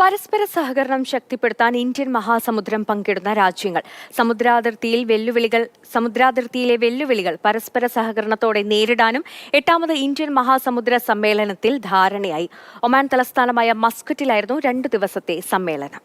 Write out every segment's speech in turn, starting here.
പരസ്പര സഹകരണം ശക്തിപ്പെടുത്താൻ ഇന്ത്യൻ മഹാസമുദ്രം പങ്കിടുന്ന രാജ്യങ്ങൾ. സമുദ്രാതിർത്തിയിൽ വെല്ലുവിളികൾ സമുദ്രാതിർത്തിയിലെ വെല്ലുവിളികൾ പരസ്പര സഹകരണത്തോടെ നേരിടാനും എട്ടാമത് ഇന്ത്യൻ മഹാസമുദ്ര സമ്മേളനത്തിൽ ധാരണയായി. ഒമാൻ തലസ്ഥാനമായ മസ്കറ്റിലായിരുന്നു രണ്ടു ദിവസത്തെ സമ്മേളനം.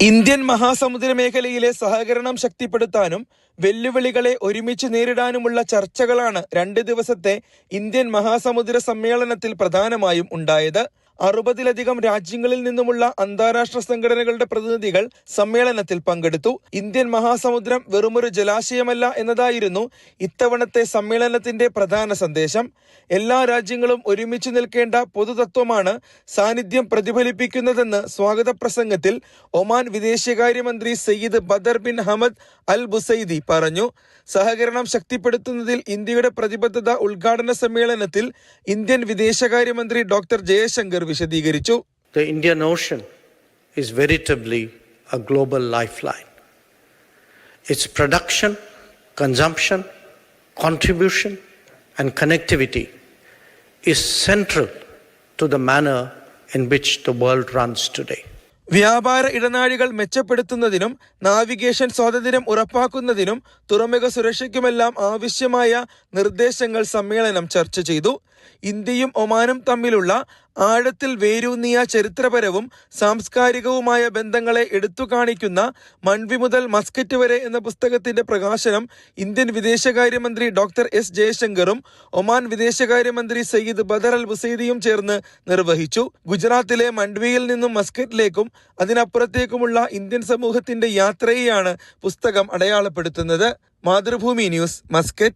ഇന്ത്യൻ മഹാസമുദ്ര മേഖലയിലെ സഹകരണം ശക്തിപ്പെടുത്താനും വെല്ലുവിളികളെ ഒരുമിച്ച് നേരിടാനുമുള്ള ചർച്ചകളാണ് രണ്ട് ദിവസത്തെ ഇന്ത്യൻ മഹാസമുദ്ര സമ്മേളനത്തിൽ പ്രധാനമായും ഉണ്ടായത്. അറുപതിലധികം രാജ്യങ്ങളിൽ നിന്നുമുള്ള അന്താരാഷ്ട്ര സംഘടനകളുടെ പ്രതിനിധികൾ സമ്മേളനത്തിൽ പങ്കെടുത്തു. ഇന്ത്യൻ മഹാസമുദ്രം വെറുമൊരു ജലാശയമല്ല എന്നതായിരുന്നു ഇത്തവണത്തെ സമ്മേളനത്തിന്റെ പ്രധാന സന്ദേശം. എല്ലാ രാജ്യങ്ങളും ഒരുമിച്ച് നിൽക്കേണ്ട പൊതുതത്വമാണ് സാന്നിധ്യം പ്രതിഫലിപ്പിക്കുന്നതെന്ന് സ്വാഗത പ്രസംഗത്തിൽ ഒമാൻ വിദേശകാര്യമന്ത്രി Sayyid Badr bin Hamad Al Busaidi പറഞ്ഞു. സഹകരണം ശക്തിപ്പെടുത്തുന്നതിൽ ഇന്ത്യയുടെ പ്രതിബദ്ധത ഉദ്ഘാടന സമ്മേളനത്തിൽ ഇന്ത്യൻ വിദേശകാര്യമന്ത്രി ഡോക്ടർ ജയശങ്കർ വിശദീകരിച്ചു. Indian Ocean is veritably a global life line its production consumption contribution and connectivity is central to the manner in which the world runs today വ്യാപാര ഇടനാഴികൾ മെച്ചപ്പെടുത്തുന്നതിനും നാവിഗേഷൻ സ്വാതന്ത്ര്യം ഉറപ്പാക്കുന്നതിനും തുറമുഖ സുരക്ഷയ്ക്കുമെല്ലാം ആവശ്യമായ നിർദ്ദേശങ്ങൾ സമ്മേളനം ചർച്ച ചെയ്തു. ഇന്ത്യയും ഒമാനും തമ്മിലുള്ള ആഴത്തിൽ വേരൂന്നിയ ചരിത്രപരവും സാംസ്കാരികവുമായ ബന്ധങ്ങളെ എടുത്തു കാണിക്കുന്ന മൺവി മുതൽ മസ്കറ്റ് വരെ എന്ന പുസ്തകത്തിന്റെ പ്രകാശനം ഇന്ത്യൻ വിദേശകാര്യമന്ത്രി ഡോക്ടർ എസ് ജയശങ്കറും ഒമാൻ വിദേശകാര്യമന്ത്രി സയ്യിദ് ബദർ അൽ ബുസൈദിയും ചേർന്ന് നിർവഹിച്ചു. ഗുജറാത്തിലെ മൺവിയിൽ നിന്നും മസ്കറ്റിലേക്കും അതിനപ്പുറത്തേക്കുമുള്ള ഇന്ത്യൻ സമൂഹത്തിന്റെ യാത്രയെയാണ് പുസ്തകം അടയാളപ്പെടുത്തുന്നത്. Mathrubhumi news Muscat.